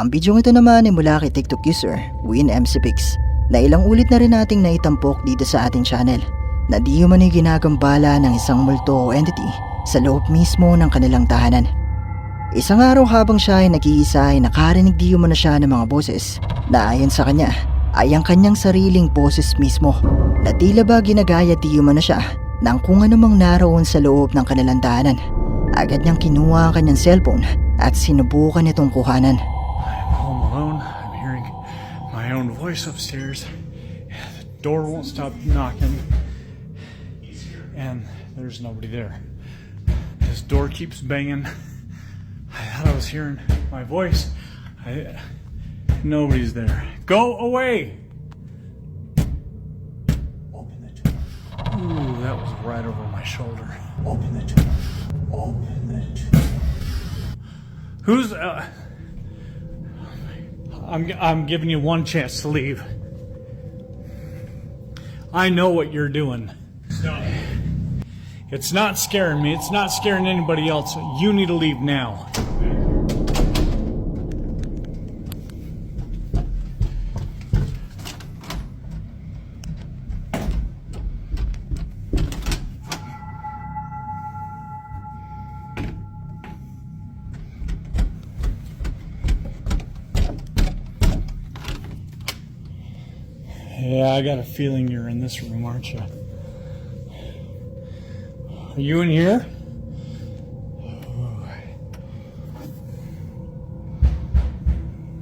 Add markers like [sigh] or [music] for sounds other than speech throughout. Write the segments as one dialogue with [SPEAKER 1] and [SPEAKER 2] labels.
[SPEAKER 1] Ang bidyong ito naman ay mula kay TikTok user Win MC Pix na ilang ulit na rin nating naitampok dito sa ating channel na di man ay ginagambala ng isang multo o entity sa loob mismo ng kanilang tahanan. Isang araw habang siya ay nag-iisa ay nakarinig di na siya ng mga boses na ayon sa kanya ay ang kanyang sariling boses mismo na tila ba ginagaya di na siya ng kung anumang naroon sa loob ng kanilang tahanan. Agad niyang kinuha ang kanyang cellphone at sinubukan itong kuhanan.
[SPEAKER 2] Voice upstairs. The door won't stop knocking. And there's nobody there. This door keeps banging. I thought I was hearing my voice. I, nobody's there. Go away!
[SPEAKER 3] Open the door.
[SPEAKER 2] Ooh, that was right over my shoulder.
[SPEAKER 3] Open the door. Open the door.
[SPEAKER 2] Who's. Uh, I'm, I'm giving you one chance to leave. I know what you're doing.
[SPEAKER 3] Stop.
[SPEAKER 2] It's not scaring me. It's not scaring anybody else. You need to leave now. I got a feeling you're in this room, aren't you? Are you in here?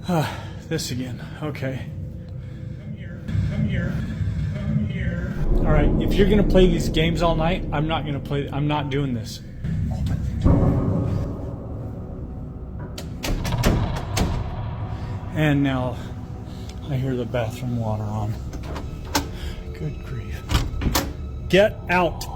[SPEAKER 2] Ah, this again. Okay. Come here. Come here. Come here. All right. If you're gonna play these games all night, I'm not gonna play. I'm not doing this.
[SPEAKER 3] Open the door.
[SPEAKER 2] And now, I hear the bathroom water on. Good grief. Get out.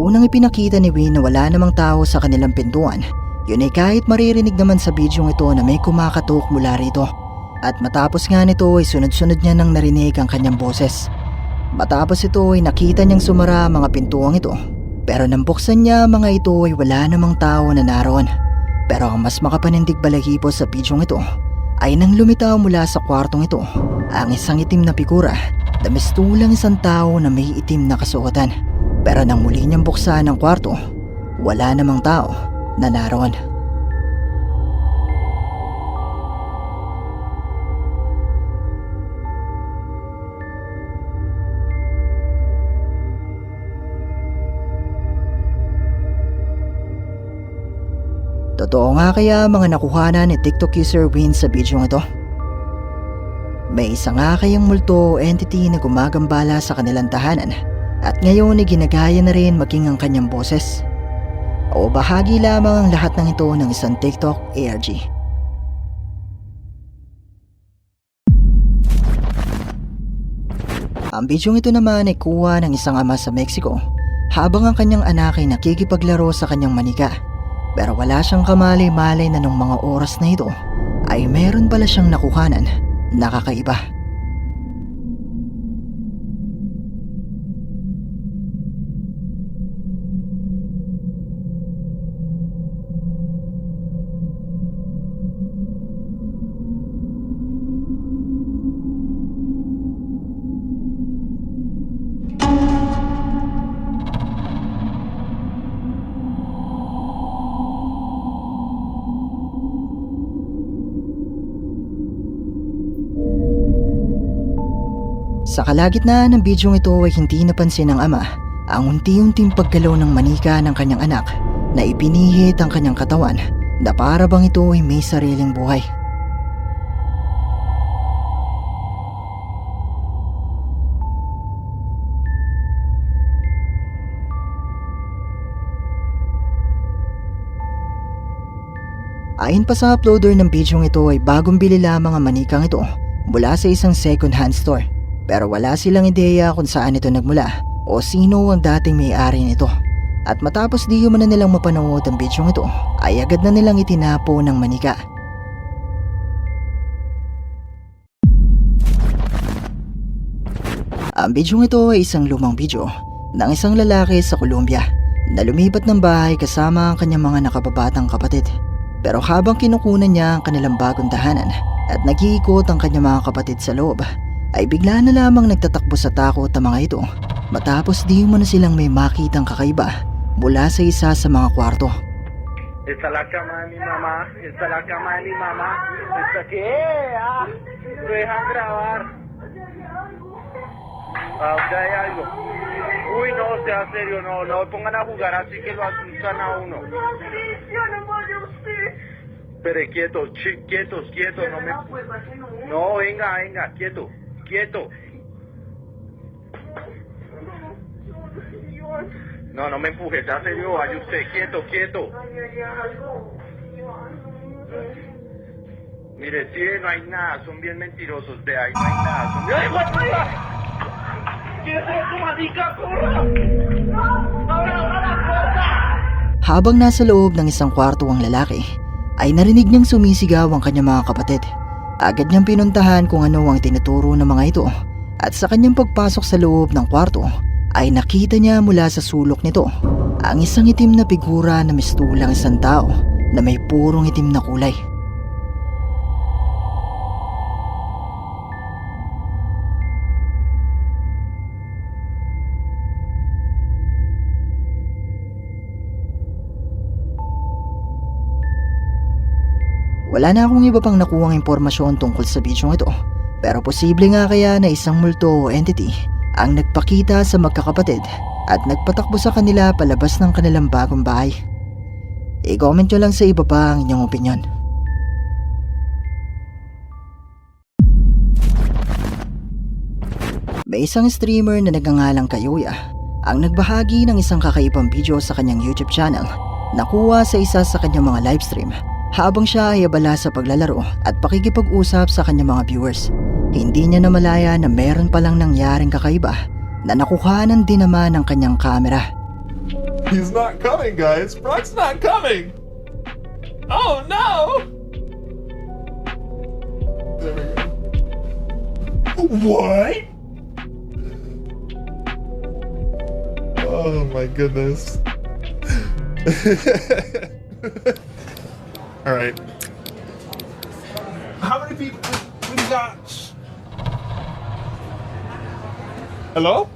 [SPEAKER 1] Unang ipinakita ni Win na wala namang tao sa kanilang pintuan. Yun ay kahit maririnig naman sa bidyong ito na may kumakatok mula rito. At matapos nga nito ay sunod-sunod niya nang narinig ang kanyang boses. Matapos ito ay nakita niyang sumara mga pintuang ito. Pero nang buksan niya mga ito ay wala namang tao na naroon. Pero ang mas makapanindig balahibo sa bidyong ito ay nang lumitaw mula sa kwartong ito ang isang itim na figura na mistulang isang tao na may itim na kasuotan. Pero nang muli niyang buksan ang kwarto, wala namang tao na naroon. Totoo nga kaya mga nakuhana ni TikTok user Win sa video ito? May isa nga kayang multo o entity na gumagambala sa kanilang tahanan at ngayon ay ginagaya na rin maging ang kanyang boses. O bahagi lamang ang lahat ng ito ng isang TikTok ARG. Ang bidyong ito naman ay kuha ng isang ama sa Mexico habang ang kanyang anak ay nakikipaglaro sa kanyang manika. Pero wala siyang kamalay-malay na nung mga oras na ito ay meron pala siyang nakuhanan. Na Sa kalagitnaan ng bidyong ito ay hindi napansin ng ama ang unti-unting paggalaw ng manika ng kanyang anak na ipinihit ang kanyang katawan na para bang ito ay may sariling buhay. Ayon pa sa uploader ng bidyong ito ay bagong bili lamang ang manikang ito mula sa isang second hand store. Pero wala silang ideya kung saan ito nagmula o sino ang dating may-ari nito. At matapos di man na nilang mapanood ang bidyong ito, ay agad na nilang itinapo ng manika. Ang bidyong ito ay isang lumang bidyo ng isang lalaki sa Colombia na lumipat ng bahay kasama ang kanyang mga nakababatang kapatid. Pero habang kinukunan niya ang kanilang bagong tahanan at nag ang kanyang mga kapatid sa loob, ay bigla na lamang nagtatakbo sa takot ang mga ito matapos di mo na silang may makitang kakaiba mula sa isa sa mga kwarto.
[SPEAKER 4] Esta es la cama de mi mamá, esta es la cama de mi mamá. ¿Esta qué? Ah, dejan grabar. Ah, hay algo. Uy, no, sea serio, no, no pongan a jugar así que lo asustan a uno. Pero quieto, chi- quietos, quietos, no me... No, venga, venga, quieto, quieto. No, no me empuje, sea serio, vaya usted, quieto, quieto. Mire, sí, no hay nada, son bien mentirosos, de ahí no hay nada, son bien... ¡Ay, guapuda! ¿Qué es eso, marica? ¡Corra! ¡Ahora, ahora la puerta!
[SPEAKER 1] Habang nasa loob ng isang kwarto ang lalaki, ay narinig niyang sumisigaw ang kanyang mga kapatid. Agad niyang pinuntahan kung ano ang tinuturo ng mga ito at sa kanyang pagpasok sa loob ng kwarto ay nakita niya mula sa sulok nito ang isang itim na figura na mistulang isang tao na may purong itim na kulay. Wala na akong iba pang nakuhang impormasyon tungkol sa bidyong ito. Pero posible nga kaya na isang multo o entity ang nagpakita sa magkakapatid at nagpatakbo sa kanila palabas ng kanilang bagong bahay. I-comment nyo lang sa iba pa ang inyong opinion. May isang streamer na nagngangalang Kayoya ang nagbahagi ng isang kakaibang video sa kanyang YouTube channel nakuha sa isa sa kanyang mga livestream habang siya ay abala sa paglalaro at pakikipag-usap sa kanyang mga viewers. Hindi niya namalaya na meron palang nangyaring kakaiba na nakuhanan din naman ng kanyang kamera.
[SPEAKER 5] He's not coming, guys. Brock's not coming. Oh no! What? Oh my goodness. [laughs] All right. How many people we got? Hello?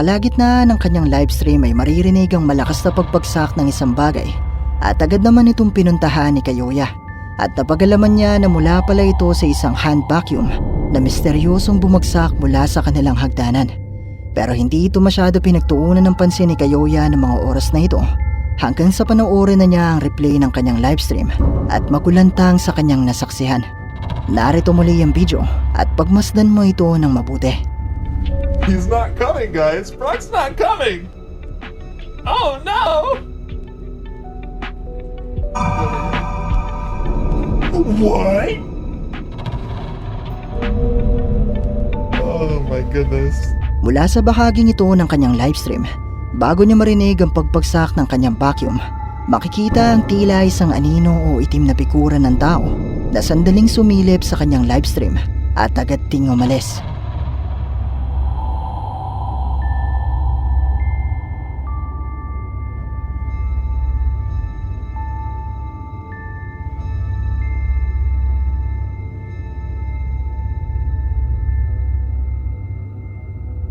[SPEAKER 1] Kalagitnaan ng kanyang livestream ay maririnig ang malakas na pagbagsak ng isang bagay at agad naman itong pinuntahan ni Kayoya at napagalaman niya na mula pala ito sa isang hand vacuum na misteryosong bumagsak mula sa kanilang hagdanan. Pero hindi ito masyado pinagtuunan ng pansin ni Kayoya ng mga oras na ito hanggang sa panoorin na niya ang replay ng kanyang livestream at makulantang sa kanyang nasaksihan. Narito muli ang video at pagmasdan mo ito ng mabuti.
[SPEAKER 5] He's not coming, guys. Brock's not coming. Oh no! What? Oh my goodness.
[SPEAKER 1] Mula sa bahaging ito ng kanyang livestream, bago niya marinig ang pagpagsak ng kanyang vacuum, makikita ang tila isang anino o itim na pikura ng tao na sandaling sumilip sa kanyang livestream at agad ting umalis.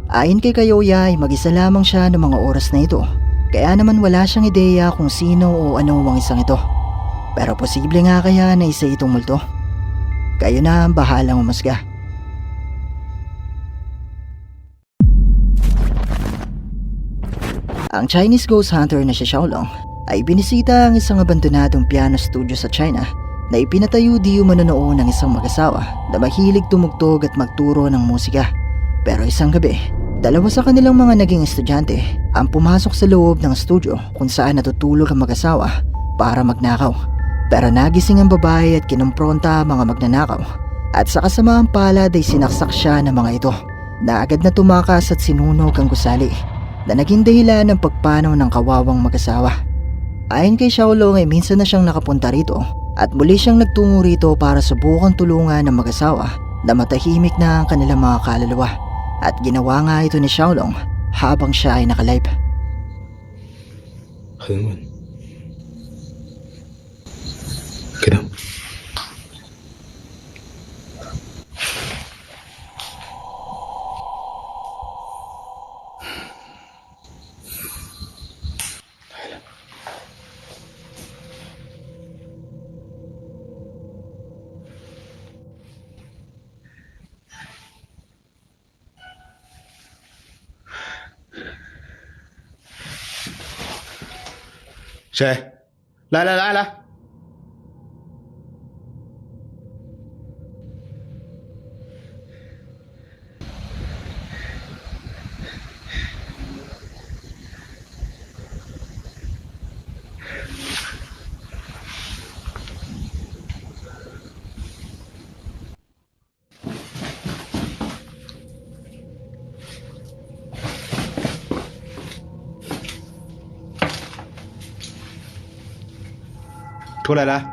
[SPEAKER 1] Ayon kay Kayoya ay mag-isa lamang siya ng mga oras na ito. Kaya naman wala siyang ideya kung sino o ano ang isang ito. Pero posible nga kaya na isa itong multo. Kayo na ang bahalang umusga. Ang Chinese ghost hunter na si Xiaolong ay binisita ang isang abandonadong piano studio sa China na ipinatayo di umano ng isang mag-asawa na mahilig tumugtog at magturo ng musika. Pero isang gabi, dalawa sa kanilang mga naging estudyante ang pumasok sa loob ng studio kung saan natutulog ang mag-asawa para magnakaw. Pero nagising ang babae at kinumpronta ang mga magnanakaw at sa kasamaang palad ay sinaksak siya ng mga ito na agad na tumakas at sinunog ang gusali na naging dahilan ng pagpanaw ng kawawang mag-asawa. Ayon kay Xiaolong ay minsan na siyang nakapunta rito at muli siyang nagtungo rito para subukan tulungan ng mag-asawa na matahimik na ang kanilang mga kaluluwa at ginawa nga ito ni Xiaolong habang siya ay nakalive.
[SPEAKER 6] 很
[SPEAKER 3] 谁？来来来来，出来来，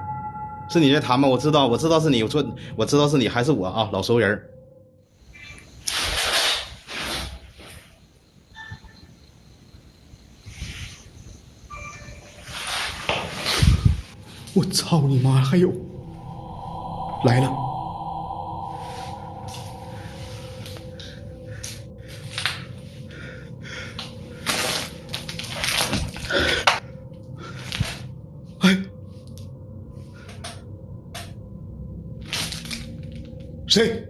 [SPEAKER 3] 是你在谈吗？我知道，我知道是你，我说我知道是你，还是我啊，老熟人。我操你妈！还有，来了。谁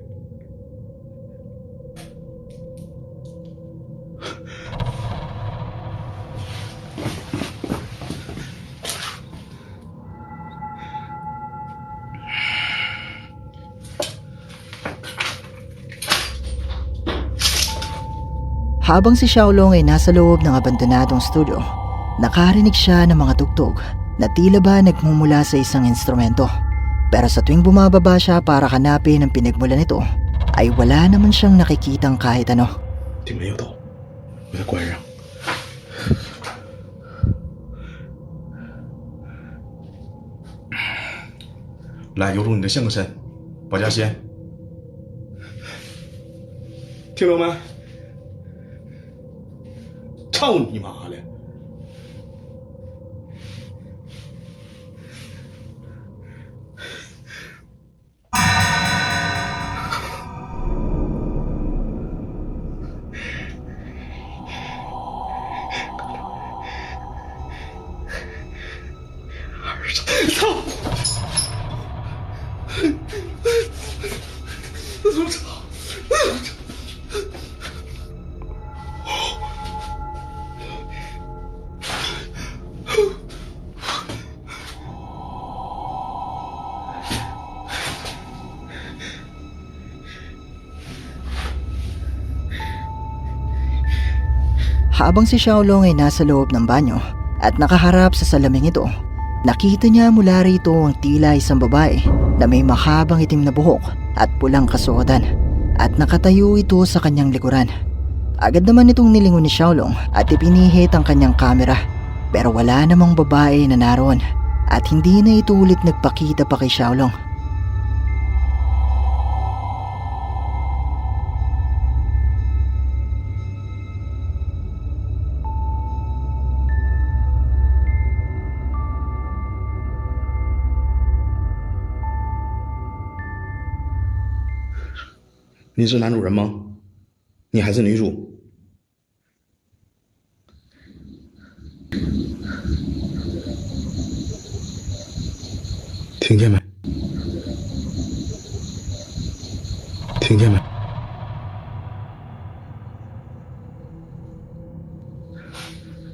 [SPEAKER 1] ？Habang si Xiaolong ay nasa loob ng abandonadong studio, nakarinig siya ng mga tugtog na tila ba nagmumula sa isang instrumento. Pero sa tuwing bumababa siya para hanapin ang pinagmula nito, ay wala naman siyang nakikitang kahit ano.
[SPEAKER 6] 这没有动，我再关上。
[SPEAKER 3] 来，有种你的现个身，保家仙。听着没？操你妈的！
[SPEAKER 1] ！Habang si Xiaolong ay nasa loob ng banyo at nakaharap sa salaming ito, nakita niya mula rito ang tila isang babae na may mahabang itim na buhok at pulang kasuotan at nakatayo ito sa kanyang likuran. Agad naman itong nilingon ni Xiaolong at ipinihit ang kanyang kamera pero wala namang babae na naroon at hindi na ito ulit nagpakita pa kay Xiaolong.
[SPEAKER 3] “你是男主人吗？你还是女主？听见没？听见没？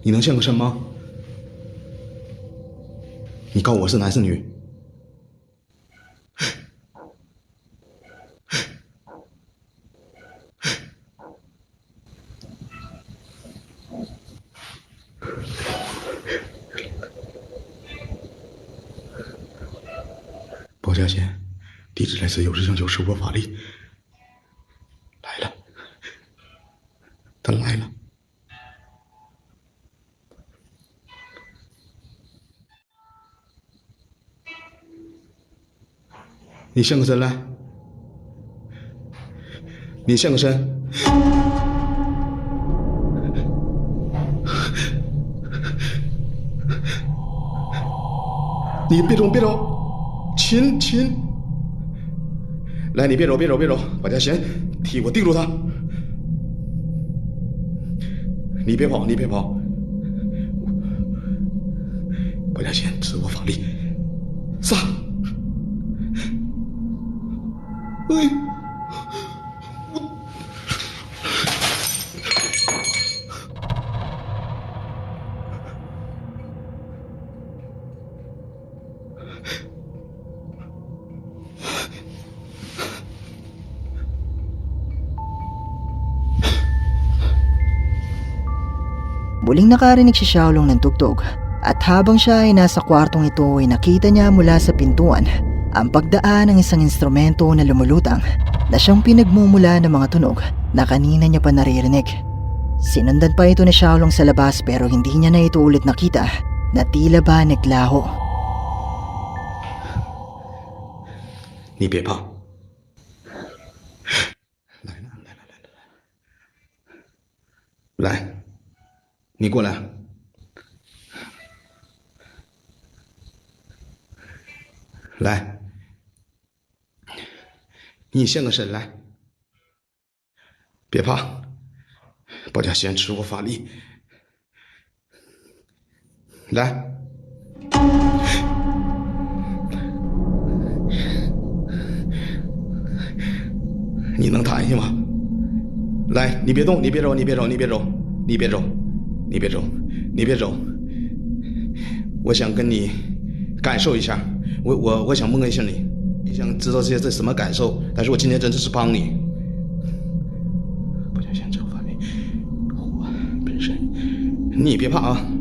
[SPEAKER 3] 你能现个身吗？你告我是男是女？有志将就施过法力。来了，他来了。你现个身来，你现个身。你别动，别动，亲亲。来，你别走，别走，别走，把家贤替我定住他。你别跑，你别跑。把家贤赐我法力，杀！哎
[SPEAKER 1] Muling nakarinig si Xiaolong ng tugtog at habang siya ay nasa kwartong ito ay nakita niya mula sa pintuan ang pagdaan ng isang instrumento na lumulutang na siyang pinagmumula ng mga tunog na kanina niya pa naririnig. Sinundan pa ito ni Xiaolong sa labas pero hindi niya na ito ulit nakita na tila ba naglaho.
[SPEAKER 3] Ni pa. Lai. 你过来。来，你现个身来，别怕，保家仙吃我法力，来，你能躺下吗？来，你别动，你别走，你别走，你别走，你别走，你别走，你别走。我想跟你感受一下，我我我想摸一下你，你想知道这些这什么感受？但是我今天真的是帮你。不想想这方面，我本身，你别怕啊。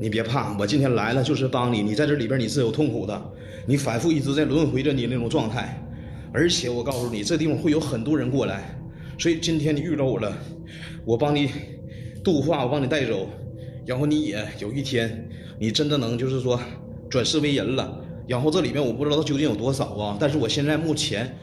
[SPEAKER 3] 你别怕，我今天来了就是帮你。你在这里边你是有痛苦的，你反复一直在轮回着你那种状态，而且我告诉你，这地方会有很多人过来，所以今天你遇到我了，我帮你度化，我帮你带走，然后你也有一天你真的能就是说转世为人了。然后这里面我不知道究竟有多少啊，但是我现在目前。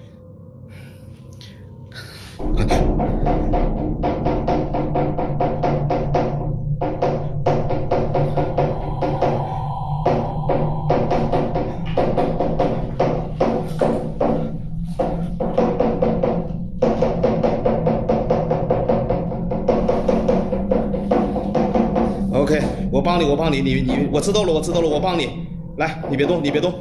[SPEAKER 3] 我帮你，你你，我知道了，我知道了，我帮你。来，你别动，你别动。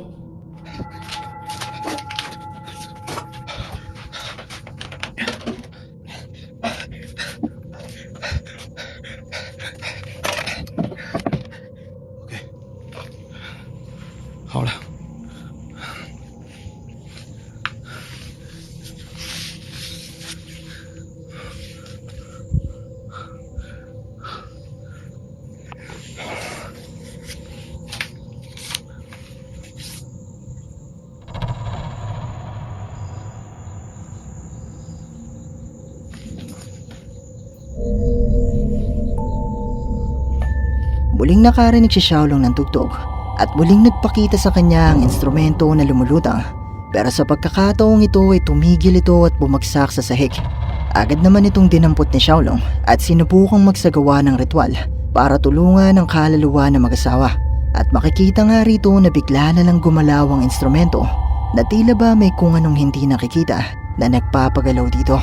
[SPEAKER 1] Nakarinig si Xiaolong ng tugtog at muling nagpakita sa kanya ang instrumento na lumulutang pero sa pagkakataong ito ay tumigil ito at bumagsak sa sahig Agad naman itong dinampot ni Xiaolong at sinubukang magsagawa ng ritual para tulungan ang kaluluwa ng mag-asawa. At makikita nga rito na bigla na lang gumalaw ang instrumento na tila ba may kung anong hindi nakikita na nagpapagalaw dito.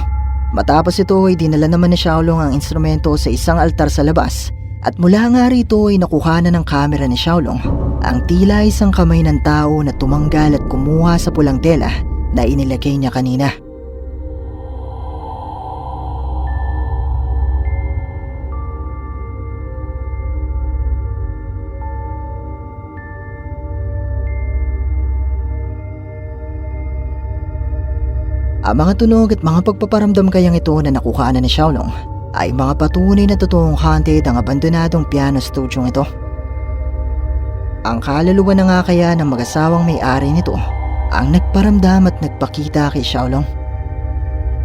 [SPEAKER 1] Matapos ito ay dinala naman ni Xiaolong ang instrumento sa isang altar sa labas at mula nga rito ay nakuha na ng kamera ni Xiaolong ang tila isang kamay ng tao na tumanggal at kumuha sa pulang tela na inilagay niya kanina. Ang mga tunog at mga pagpaparamdam kayang ito na nakuha na ni Xiaolong ay mga patunay na totoong haunted ang abandonadong piano studio ito. Ang kaluluwa na nga kaya ng mag-asawang may-ari nito ang nagparamdam at nagpakita kay Xiaolong.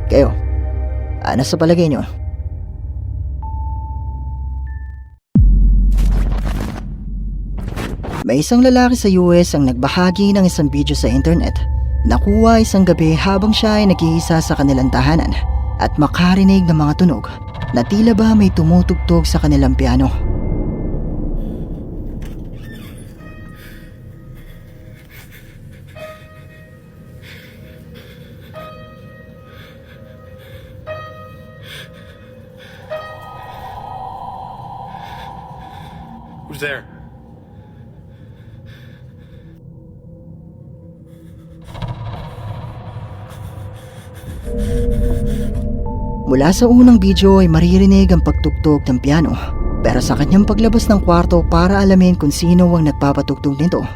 [SPEAKER 1] Kayo, ano sa palagay niyo? May isang lalaki sa US ang nagbahagi ng isang video sa internet. Nakuha isang gabi habang siya ay nag-iisa sa kanilang tahanan at makarinig ng mga tunog na tila ba may tumutugtog sa kanilang piano.
[SPEAKER 5] Who's there?
[SPEAKER 1] Mula sa unang video ay maririnig ang pagtugtog ng piano pero sa kanyang paglabas ng kwarto para alamin kung sino ang nagpapatugtog nito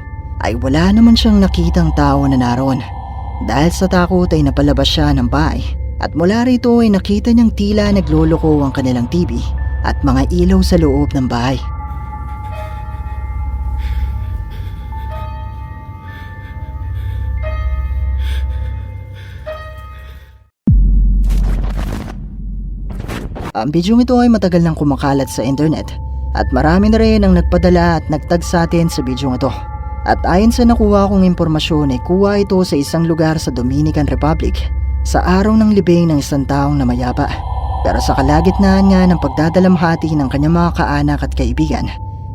[SPEAKER 1] ay wala naman siyang nakitang tao na naroon. Dahil sa takot ay napalabas siya ng bahay at mula rito ay nakita niyang tila nagloloko ang kanilang TV at mga ilaw sa loob ng bahay. Ang bidyong ito ay matagal nang kumakalat sa internet at marami na rin ang nagpadala at nagtag sa atin sa bidyong ito. At ayon sa nakuha kong impormasyon ay kuha ito sa isang lugar sa Dominican Republic sa araw ng libing ng isang taong namayapa. Pero sa kalagitnaan nga ng pagdadalamhati ng kanyang mga kaanak at kaibigan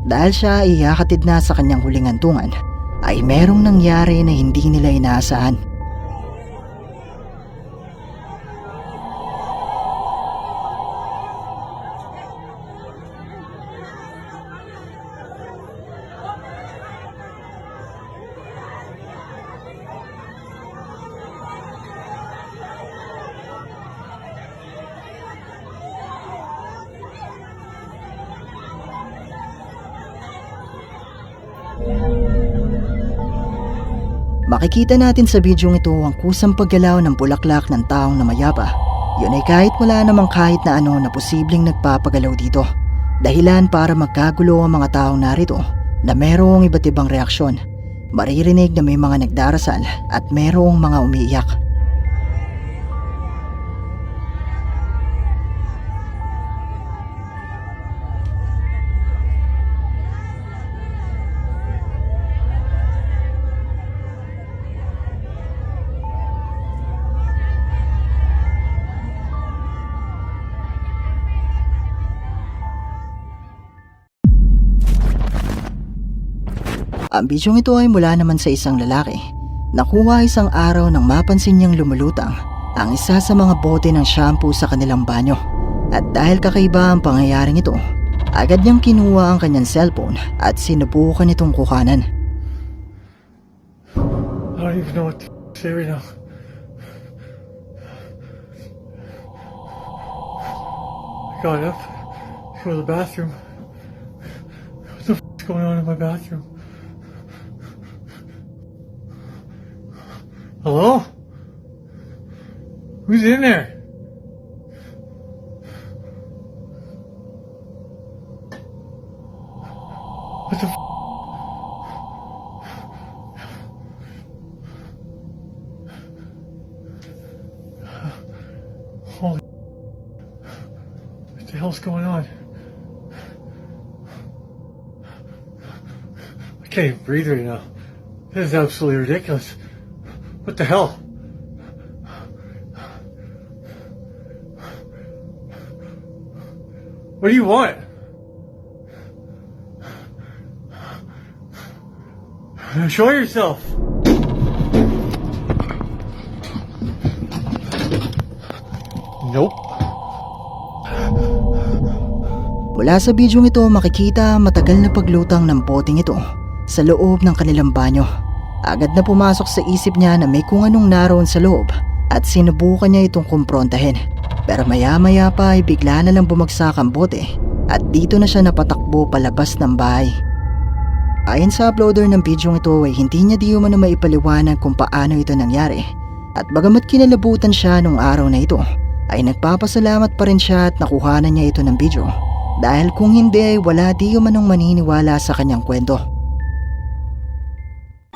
[SPEAKER 1] dahil siya ay ihahatid na sa kanyang huling hantungan ay merong nangyari na hindi nila inaasahan. Makikita natin sa bidyong ito ang kusang paggalaw ng bulaklak ng taong namayapa. Yun ay kahit wala namang kahit na ano na posibleng nagpapagalaw dito. Dahilan para magkagulo ang mga taong narito na merong iba't ibang reaksyon. Maririnig na may mga nagdarasal at merong mga umiiyak. Ang bidyong ito ay mula naman sa isang lalaki. Nakuha isang araw nang mapansin niyang lumulutang ang isa sa mga bote ng shampoo sa kanilang banyo. At dahil kakaiba ang pangyayaring ito, agad niyang kinuha ang kanyang cellphone at sinubukan itong kuhanan.
[SPEAKER 5] I don't even know what to say right now. I got up, go to the bathroom. What the f- is going on in my bathroom? Hello? Who's in there? What the Holy. What the hell's going on? I can't even breathe right now. This is absolutely ridiculous. What the hell?
[SPEAKER 2] What do you want? Show yourself.
[SPEAKER 5] Nope.
[SPEAKER 1] Mula sa bidyong ito makikita matagal na paglutang ng boteng ito sa loob ng kanilang banyo. Agad na pumasok sa isip niya na may kung anong naroon sa loob at sinubukan niya itong kumprontahin. Pero maya maya pa ay bigla na lang bumagsak ang bote at dito na siya napatakbo palabas ng bahay. Ayon sa uploader ng bidyong ito ay hindi niya di umano maipaliwanag kung paano ito nangyari. At bagamat kinalabutan siya nung araw na ito, ay nagpapasalamat pa rin siya at nakuhanan niya ito ng video. Dahil kung hindi ay wala di umanong maniniwala sa kanyang kwento.